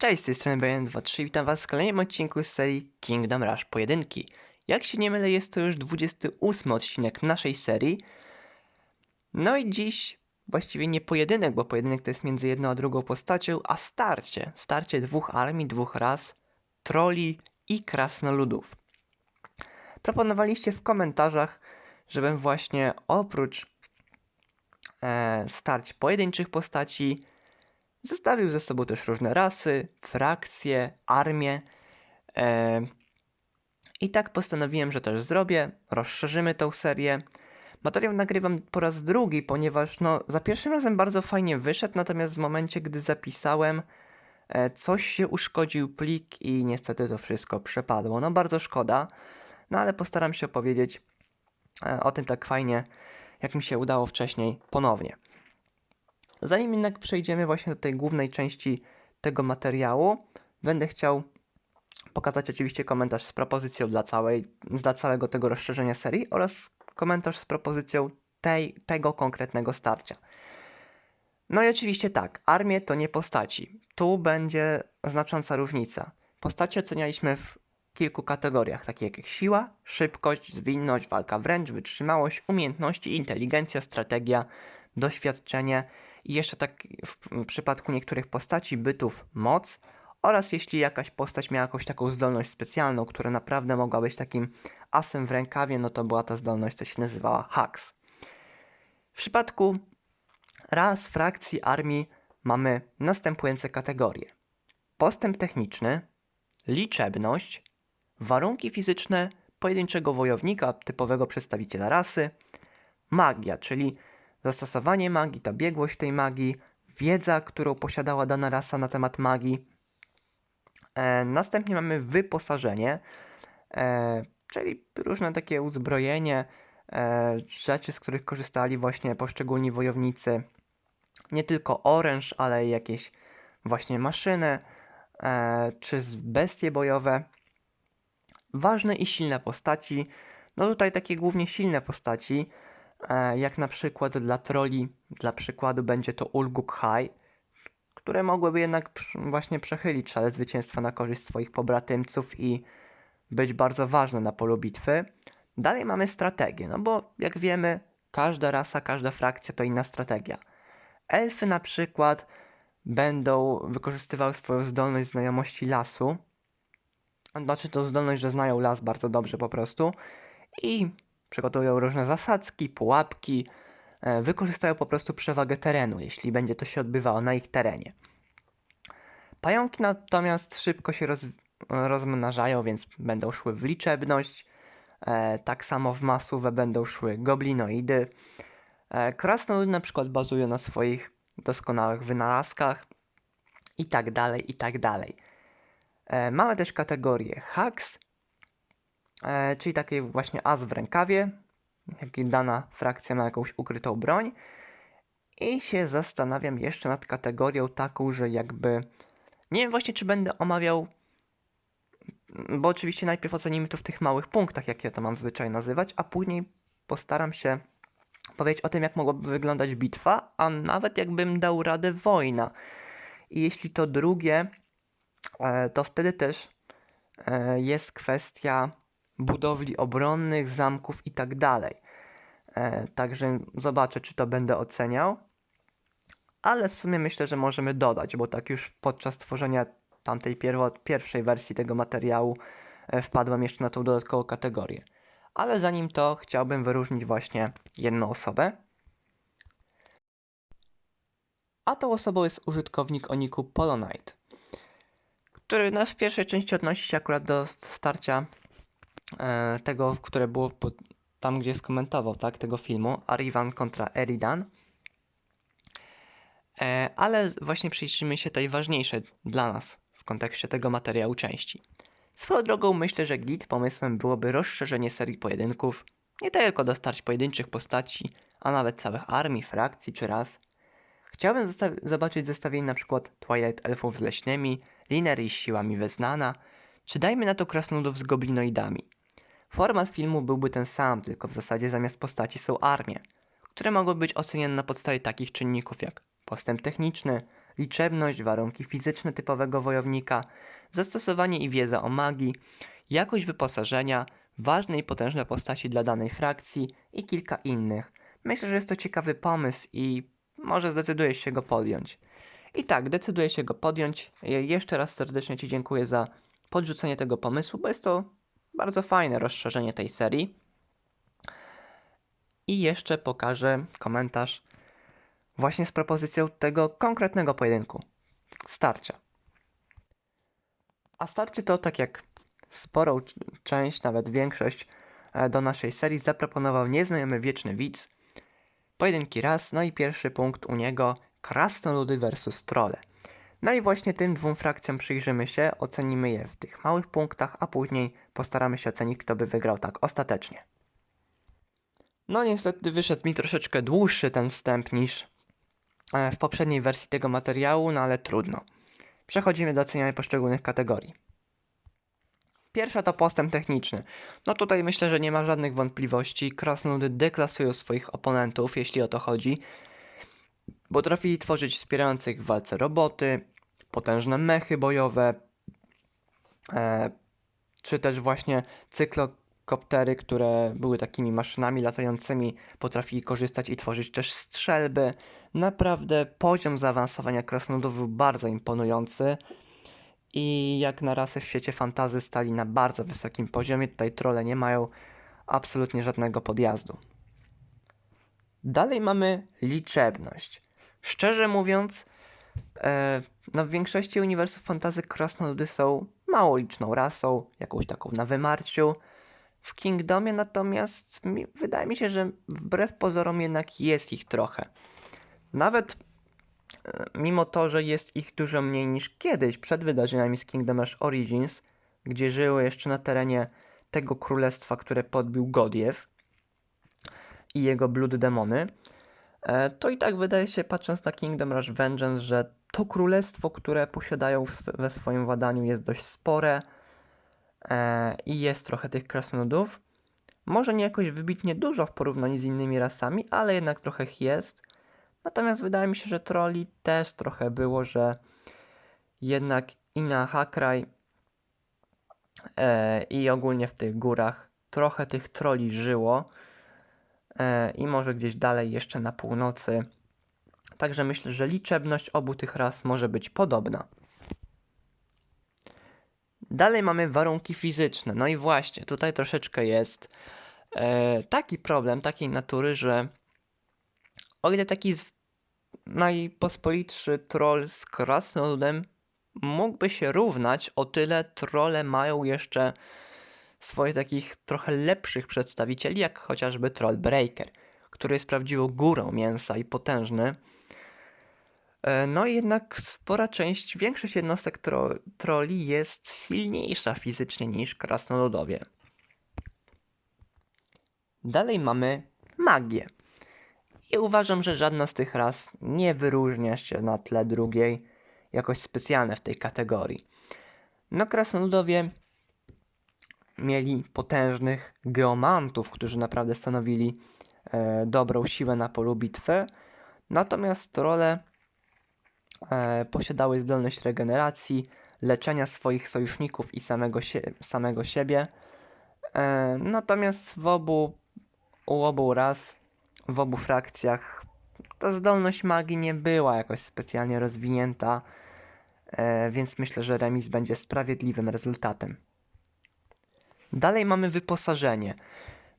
Cześć, z tej strony BN23, witam was w kolejnym odcinku z serii Kingdom Rush Pojedynki. Jak się nie mylę, jest to już 28 odcinek naszej serii. No i dziś właściwie nie pojedynek, bo pojedynek to jest między jedną a drugą postacią, a starcie. Starcie dwóch armii, dwóch ras, troli i krasnoludów. Proponowaliście w komentarzach, żebym właśnie oprócz e, starć pojedynczych postaci Zestawił ze sobą też różne rasy, frakcje, armie. E, I tak postanowiłem, że też zrobię. Rozszerzymy tą serię. Materiał nagrywam po raz drugi, ponieważ no, za pierwszym razem bardzo fajnie wyszedł, natomiast w momencie, gdy zapisałem, e, coś się uszkodził plik i niestety to wszystko przepadło. No bardzo szkoda, no ale postaram się opowiedzieć e, o tym tak fajnie, jak mi się udało wcześniej ponownie. Zanim jednak przejdziemy właśnie do tej głównej części tego materiału, będę chciał pokazać oczywiście komentarz z propozycją dla, całej, dla całego tego rozszerzenia serii oraz komentarz z propozycją tej, tego konkretnego starcia. No i oczywiście tak, armie to nie postaci. Tu będzie znacząca różnica. Postacie ocenialiśmy w kilku kategoriach, takich jak siła, szybkość, zwinność, walka wręcz, wytrzymałość, umiejętności, inteligencja, strategia, doświadczenie i jeszcze tak w przypadku niektórych postaci, bytów, moc oraz jeśli jakaś postać miała jakąś taką zdolność specjalną, która naprawdę mogła być takim asem w rękawie, no to była ta zdolność, co się nazywała hacks. W przypadku ras, frakcji, armii mamy następujące kategorie. Postęp techniczny, liczebność, warunki fizyczne pojedynczego wojownika, typowego przedstawiciela rasy, magia, czyli zastosowanie magii, ta biegłość tej magii, wiedza, którą posiadała dana rasa na temat magii. E, następnie mamy wyposażenie, e, czyli różne takie uzbrojenie, e, rzeczy, z których korzystali właśnie poszczególni wojownicy. Nie tylko oręż, ale i jakieś właśnie maszyny, e, czy bestie bojowe. Ważne i silne postaci. No tutaj takie głównie silne postaci, jak na przykład dla troli, dla przykładu będzie to Ulguk High, które mogłyby jednak właśnie przechylić szale zwycięstwa na korzyść swoich pobratymców i być bardzo ważne na polu bitwy. Dalej mamy strategię, no bo jak wiemy, każda rasa, każda frakcja to inna strategia. Elfy na przykład będą wykorzystywały swoją zdolność znajomości lasu, znaczy tą zdolność, że znają las bardzo dobrze po prostu i Przygotują różne zasadzki, pułapki, e, wykorzystają po prostu przewagę terenu, jeśli będzie to się odbywało na ich terenie. Pająki natomiast szybko się roz, rozmnażają, więc będą szły w liczebność. E, tak samo w masówę będą szły goblinoidy. E, krasnoludy na przykład bazują na swoich doskonałych wynalazkach i tak dalej, i tak dalej. E, mamy też kategorię hacks, czyli taki właśnie as w rękawie, jak dana frakcja ma jakąś ukrytą broń. I się zastanawiam jeszcze nad kategorią taką, że jakby. Nie wiem właśnie, czy będę omawiał. Bo oczywiście najpierw ocenimy to w tych małych punktach, jak ja to mam zwyczaj nazywać, a później postaram się powiedzieć o tym, jak mogłaby wyglądać bitwa, a nawet jakbym dał radę wojna. I jeśli to drugie, e, to wtedy też e, jest kwestia budowli obronnych, zamków i tak dalej. E, także zobaczę, czy to będę oceniał. Ale w sumie myślę, że możemy dodać, bo tak już podczas tworzenia tamtej pierwo, pierwszej wersji tego materiału e, wpadłem jeszcze na tą dodatkową kategorię. Ale zanim to chciałbym wyróżnić właśnie jedną osobę. A tą osobą jest użytkownik o niku Polonite, który w pierwszej części odnosi się akurat do starcia tego, które było tam, gdzie skomentował, tak, tego filmu, Arivan kontra Eridan. E, ale właśnie przyjrzyjmy się tej ważniejszej dla nas w kontekście tego materiału części. Swoją drogą myślę, że git pomysłem byłoby rozszerzenie serii pojedynków, nie tylko do starć pojedynczych postaci, a nawet całych armii, frakcji czy ras. Chciałbym zobaczyć zestawienie przykład Twilight Elfów z leśnymi, Linery z siłami Weznana, czy dajmy na to krasnoludów z goblinoidami. Format filmu byłby ten sam, tylko w zasadzie zamiast postaci są armie, które mogą być oceniane na podstawie takich czynników jak postęp techniczny, liczebność, warunki fizyczne typowego wojownika, zastosowanie i wiedza o magii, jakość wyposażenia, ważne i potężne postaci dla danej frakcji i kilka innych. Myślę, że jest to ciekawy pomysł i może zdecydujesz się go podjąć. I tak, decyduję się go podjąć. Je- Jeszcze raz serdecznie Ci dziękuję za podrzucenie tego pomysłu, bo jest to bardzo fajne rozszerzenie tej serii. I jeszcze pokażę komentarz właśnie z propozycją tego konkretnego pojedynku. Starcia. A starcie to, tak jak sporą część, nawet większość e, do naszej serii zaproponował nieznajomy wieczny widz. Pojedynki raz, no i pierwszy punkt u niego krasnoludy versus trolle. No i właśnie tym dwóm frakcjom przyjrzymy się, ocenimy je w tych małych punktach, a później postaramy się ocenić, kto by wygrał tak ostatecznie. No niestety wyszedł mi troszeczkę dłuższy ten wstęp niż e, w poprzedniej wersji tego materiału, no ale trudno. Przechodzimy do oceniania poszczególnych kategorii. Pierwsza to postęp techniczny. No tutaj myślę, że nie ma żadnych wątpliwości. Krasnoludy deklasują swoich oponentów, jeśli o to chodzi. Potrafili tworzyć wspierających w walce roboty, potężne mechy bojowe, e, czy też właśnie cyklokoptery, które były takimi maszynami latającymi, potrafili korzystać i tworzyć też strzelby. Naprawdę poziom zaawansowania krasnoludów był bardzo imponujący i jak na rasę w świecie fantazy stali na bardzo wysokim poziomie. Tutaj trolle nie mają absolutnie żadnego podjazdu. Dalej mamy liczebność. Szczerze mówiąc, e, no w większości uniwersów fantazy krasnoludy są mało liczną rasą, jakąś taką na wymarciu. W Kingdomie natomiast mi, wydaje mi się, że wbrew pozorom jednak jest ich trochę. Nawet e, mimo to, że jest ich dużo mniej niż kiedyś przed wydarzeniami z Kingdom Rush Origins, gdzie żyły jeszcze na terenie tego królestwa, które podbił Godiew i jego Blood Demony, to i tak wydaje się, patrząc na Kingdom Rush Vengeance, że to królestwo, które posiadają we swoim władaniu jest dość spore e, i jest trochę tych krasnoludów. Może nie jakoś wybitnie dużo w porównaniu z innymi rasami, ale jednak trochę ich jest. Natomiast wydaje mi się, że trolli też trochę było, że jednak i na Hakraj e, i ogólnie w tych górach trochę tych troli żyło e, i może gdzieś dalej jeszcze na północy. Także myślę, że liczebność obu tych ras może być podobna. Dalej mamy warunki fizyczne. No i właśnie, tutaj troszeczkę jest e, taki problem takiej natury, że o ile taki najpospolitszy troll z krasnoludem mógłby się równać, o tyle trolle mają jeszcze swoich takich trochę lepszych przedstawicieli, jak chociażby Trollbreaker, który jest prawdziwą górą mięsa i potężny. E, No i jednak spora część, większość jednostek tro, troli jest silniejsza fizycznie niż krasnoludowie. Dalej mamy magię. I uważam, że żadna z tych ras nie wyróżnia się na tle drugiej jakoś specjalnie w tej kategorii. No krasnoludowie mieli potężnych geomantów, którzy naprawdę stanowili e, dobrą siłę na polu bitwy. Natomiast trolle e, posiadały zdolność regeneracji, leczenia swoich sojuszników i samego, sie samego siebie. E, natomiast w obu, u obu ras, w obu frakcjach, ta zdolność magii nie była jakoś specjalnie rozwinięta, e, więc myślę, że remis będzie sprawiedliwym rezultatem. Dalej mamy wyposażenie.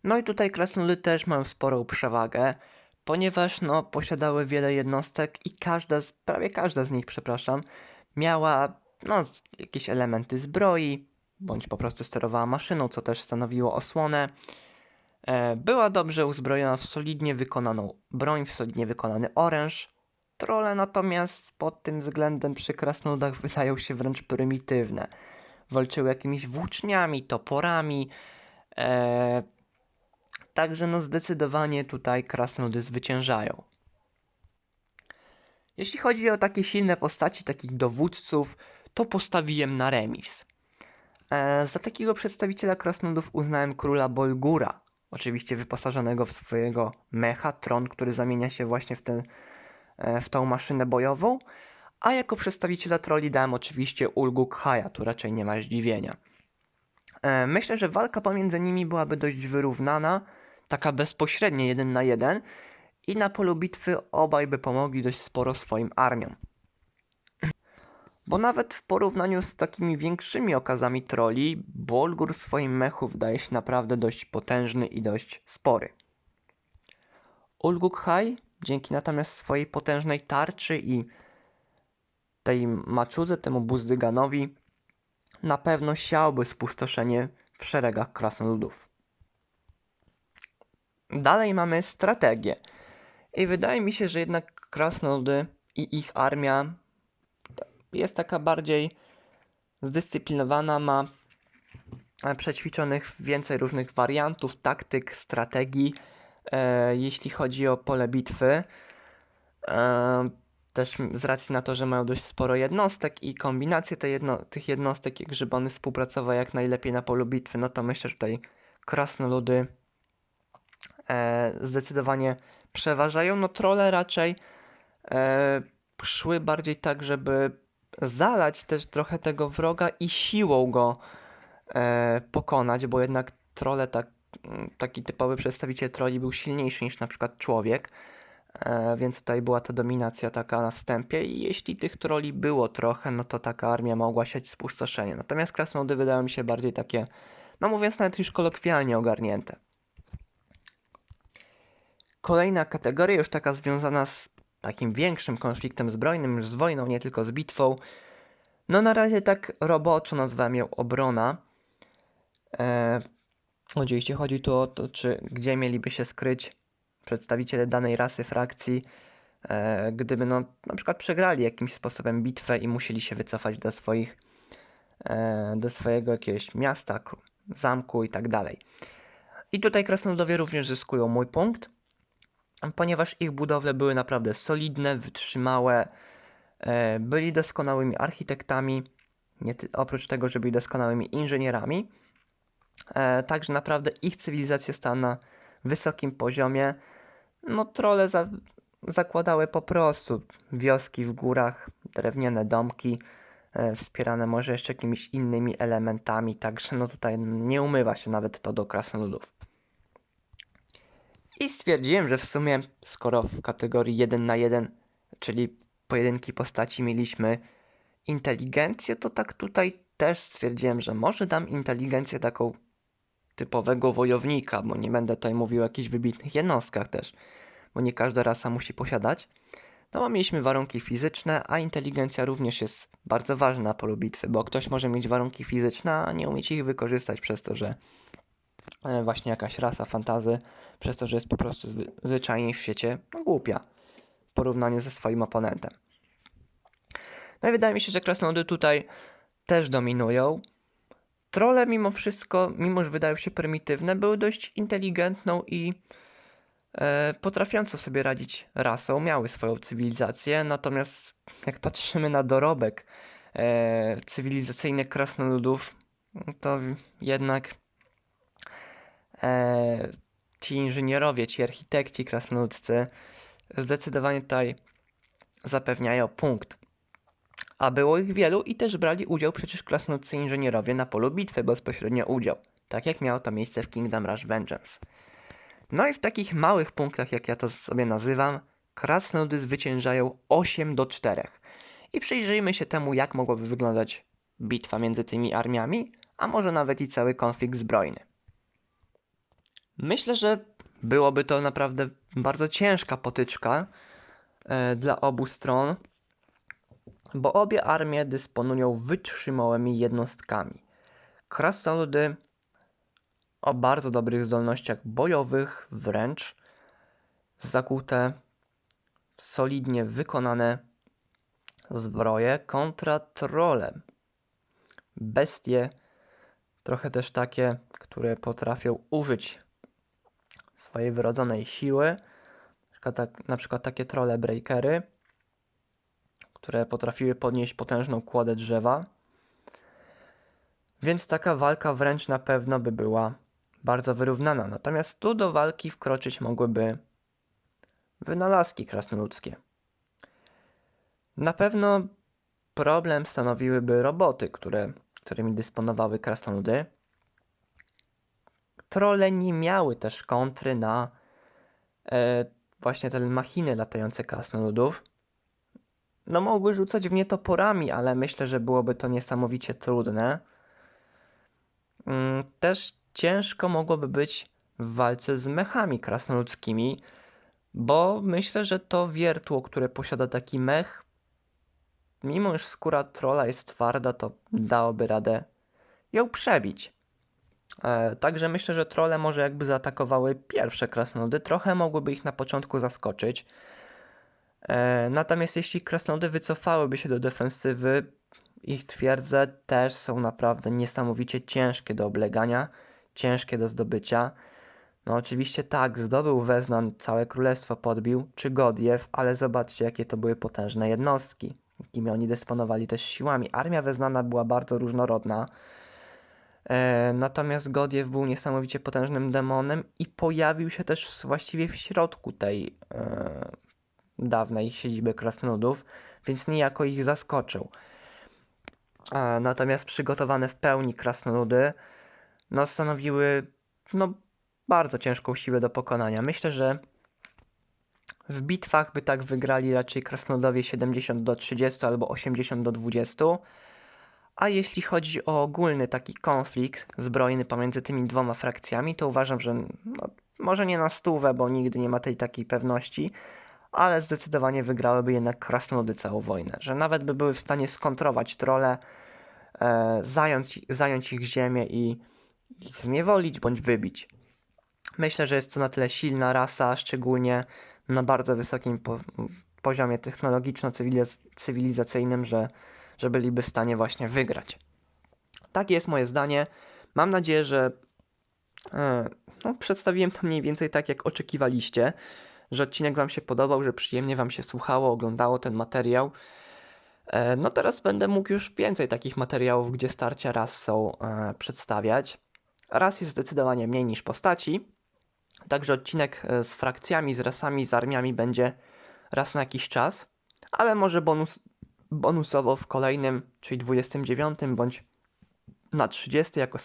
No i tutaj krasnoludy też mają sporą przewagę, ponieważ no, posiadały wiele jednostek i każda z, prawie każda z nich, przepraszam, miała no, jakieś elementy zbroi, bądź po prostu sterowała maszyną, co też stanowiło osłonę. E, była dobrze uzbrojona w solidnie wykonaną broń, w solidnie wykonany oręż. Trole natomiast pod tym względem przy krasnoludach wydają się wręcz prymitywne. Walczyły jakimiś włóczniami, toporami. E, Także no zdecydowanie tutaj krasnoludy zwyciężają. Jeśli chodzi o takie silne postaci, takich dowódców, to postawiłem na remis. E, za takiego przedstawiciela krasnoludów uznałem króla Bolgura, oczywiście wyposażonego w swojego mecha, tron, który zamienia się właśnie w, ten, e, w tą maszynę bojową, A jako przedstawiciela troli dałem oczywiście Ulgu Khaja, tu raczej nie ma zdziwienia. E, Myślę, że walka pomiędzy nimi byłaby dość wyrównana, taka bezpośrednia jeden na jeden i na polu bitwy obaj by pomogli dość sporo swoim armiom. Bo nawet w porównaniu z takimi większymi okazami troli, Bolgur w swoim mechu wydaje się naprawdę dość potężny i dość spory. Ulguk Hai, dzięki natomiast swojej potężnej tarczy i tej maczudze, temu buzdyganowi, na pewno siałby spustoszenie w szeregach krasnoludów. Dalej mamy strategię. I wydaje mi się, że jednak krasnoludy i ich armia jest taka bardziej zdyscyplinowana, ma przećwiczonych więcej różnych wariantów, taktyk, strategii, e, jeśli chodzi o pole bitwy. E, też z racji na to, że mają dość sporo jednostek i kombinacje te jedno, tych jednostek, żeby one współpracowały jak najlepiej na polu bitwy, no to myślę, że tutaj krasnoludy e, zdecydowanie przeważają. No trole raczej e, szły bardziej tak, żeby zalać też trochę tego wroga i siłą go e, pokonać, bo jednak trole, tak, taki typowy przedstawiciel troli był silniejszy niż na przykład człowiek, więc tutaj była ta dominacja taka na wstępie i jeśli tych troli było trochę, no to taka armia mogła siać spustoszenie. Natomiast krasnoludy wydają mi się bardziej takie, no mówiąc nawet już kolokwialnie ogarnięte. Kolejna kategoria, już taka związana z takim większym konfliktem zbrojnym, już z wojną, nie tylko z bitwą. No na razie tak roboczo nazwałem ją obrona. E, oczywiście chodzi tu o to, czy gdzie mieliby się skryć przedstawiciele danej rasy, frakcji, e, gdyby no, na przykład przegrali jakimś sposobem bitwę i musieli się wycofać do swoich, e, do swojego jakiegoś miasta, zamku i tak dalej. I tutaj krasnoludowie również zyskują mój punkt, ponieważ ich budowle były naprawdę solidne, wytrzymałe, e, byli doskonałymi architektami, oprócz tego, że byli doskonałymi inżynierami. Także naprawdę ich cywilizacja stała na wysokim poziomie. No, trole za- zakładały po prostu wioski w górach, drewniane domki, e, wspierane może jeszcze jakimiś innymi elementami, także no tutaj nie umywa się nawet to do krasnoludów. I stwierdziłem, że w sumie, skoro w kategorii 1 na 1, czyli pojedynki postaci mieliśmy inteligencję, to tak tutaj też stwierdziłem, że może dam inteligencję taką typowego wojownika, bo nie będę tutaj mówił o jakichś wybitnych jednostkach też, bo nie każda rasa musi posiadać. No a mieliśmy warunki fizyczne, a inteligencja również jest bardzo ważna na polu bitwy, bo ktoś może mieć warunki fizyczne, a nie umieć ich wykorzystać przez to, że e, właśnie jakaś rasa fantazy, przez to, że jest po prostu zwy- zwyczajnie w świecie no, głupia w porównaniu ze swoim oponentem. No i wydaje mi się, że krasnoludy tutaj też dominują. Trolle mimo wszystko, mimo że wydają się prymitywne, były dość inteligentną i e, potrafiącą sobie radzić rasą, miały swoją cywilizację, natomiast jak patrzymy na dorobek e, cywilizacyjny krasnoludów, to jednak e, ci inżynierowie, ci architekci krasnoludzcy zdecydowanie tutaj zapewniają punkt. A było ich wielu i też brali udział przecież krasnoludcy inżynierowie na polu bitwy, bezpośrednio udział, tak jak miało to miejsce w Kingdom Rush Vengeance. No i w takich małych punktach, jak ja to sobie nazywam, krasnoludy zwyciężają 8 do 4. I przyjrzyjmy się temu, jak mogłaby wyglądać bitwa między tymi armiami, a może nawet i cały konflikt zbrojny. Myślę, że byłoby to naprawdę bardzo ciężka potyczka e, dla obu stron, bo obie armie dysponują wytrzymałymi jednostkami. Krasnoludy o bardzo dobrych zdolnościach bojowych, wręcz zakute, solidnie wykonane zbroje kontra trole. Bestie, trochę też takie, które potrafią użyć swojej wrodzonej siły. Na przykład, tak, na przykład takie trole breakery, które potrafiły podnieść potężną kłodę drzewa. Więc taka walka wręcz na pewno by była bardzo wyrównana. Natomiast tu do walki wkroczyć mogłyby wynalazki krasnoludzkie. Na pewno problem stanowiłyby roboty, które, którymi dysponowały krasnoludy. Trolle nie miały też kontry na e, właśnie te machiny latające krasnoludów. No mogły rzucać w nie toporami, ale myślę, że byłoby to niesamowicie trudne. Mm, Też ciężko mogłoby być w walce z mechami krasnoludzkimi, bo myślę, że to wiertło, które posiada taki mech, mimo iż skóra trola jest twarda, to dałoby radę ją przebić. E, także myślę, że trole może jakby zaatakowały pierwsze krasnoludy, trochę mogłyby ich na początku zaskoczyć. E, natomiast jeśli krasnoludy wycofałyby się do defensywy, ich twierdze też są naprawdę niesamowicie ciężkie do oblegania, ciężkie do zdobycia. No oczywiście tak, zdobył Weznan, całe królestwo podbił, czy Godiew, ale zobaczcie jakie to były potężne jednostki, jakimi oni dysponowali też siłami. Armia Weznana była bardzo różnorodna, e, natomiast Godiew był niesamowicie potężnym demonem i pojawił się też właściwie w środku tej e, dawnej siedziby krasnoludów, więc niejako ich zaskoczył. Natomiast przygotowane w pełni krasnoludy no, stanowiły no, bardzo ciężką siłę do pokonania. Myślę, że w bitwach by tak wygrali raczej krasnoludowie 70 do 30 albo 80 do 20. A jeśli chodzi o ogólny taki konflikt zbrojny pomiędzy tymi dwoma frakcjami, to uważam, że no, może nie na stówę, bo nigdy nie ma tej takiej pewności, ale zdecydowanie wygrałyby jednak krasnoludy całą wojnę, że nawet by były w stanie skontrować trole, e, zająć, zająć ich ziemię i ich zniewolić bądź wybić. Myślę, że jest to na tyle silna rasa, szczególnie na bardzo wysokim po, poziomie technologiczno-cywilizacyjnym, że, że byliby w stanie właśnie wygrać. Takie jest moje zdanie. Mam nadzieję, że e, no, przedstawiłem to mniej więcej tak, jak oczekiwaliście, że odcinek Wam się podobał, że przyjemnie Wam się słuchało, oglądało ten materiał. E, no teraz będę mógł już więcej takich materiałów, gdzie starcia ras są e, przedstawiać. Ras jest zdecydowanie mniej niż postaci, także odcinek e, z frakcjami, z rasami, z armiami będzie raz na jakiś czas, ale może bonus, bonusowo w kolejnym, czyli 29 bądź na 30 jako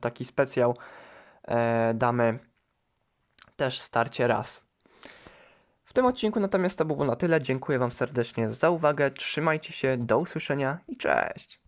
taki specjał damy też starcie raz. W tym odcinku natomiast to było na tyle. Dziękuję Wam serdecznie za uwagę. Trzymajcie się, do usłyszenia i cześć!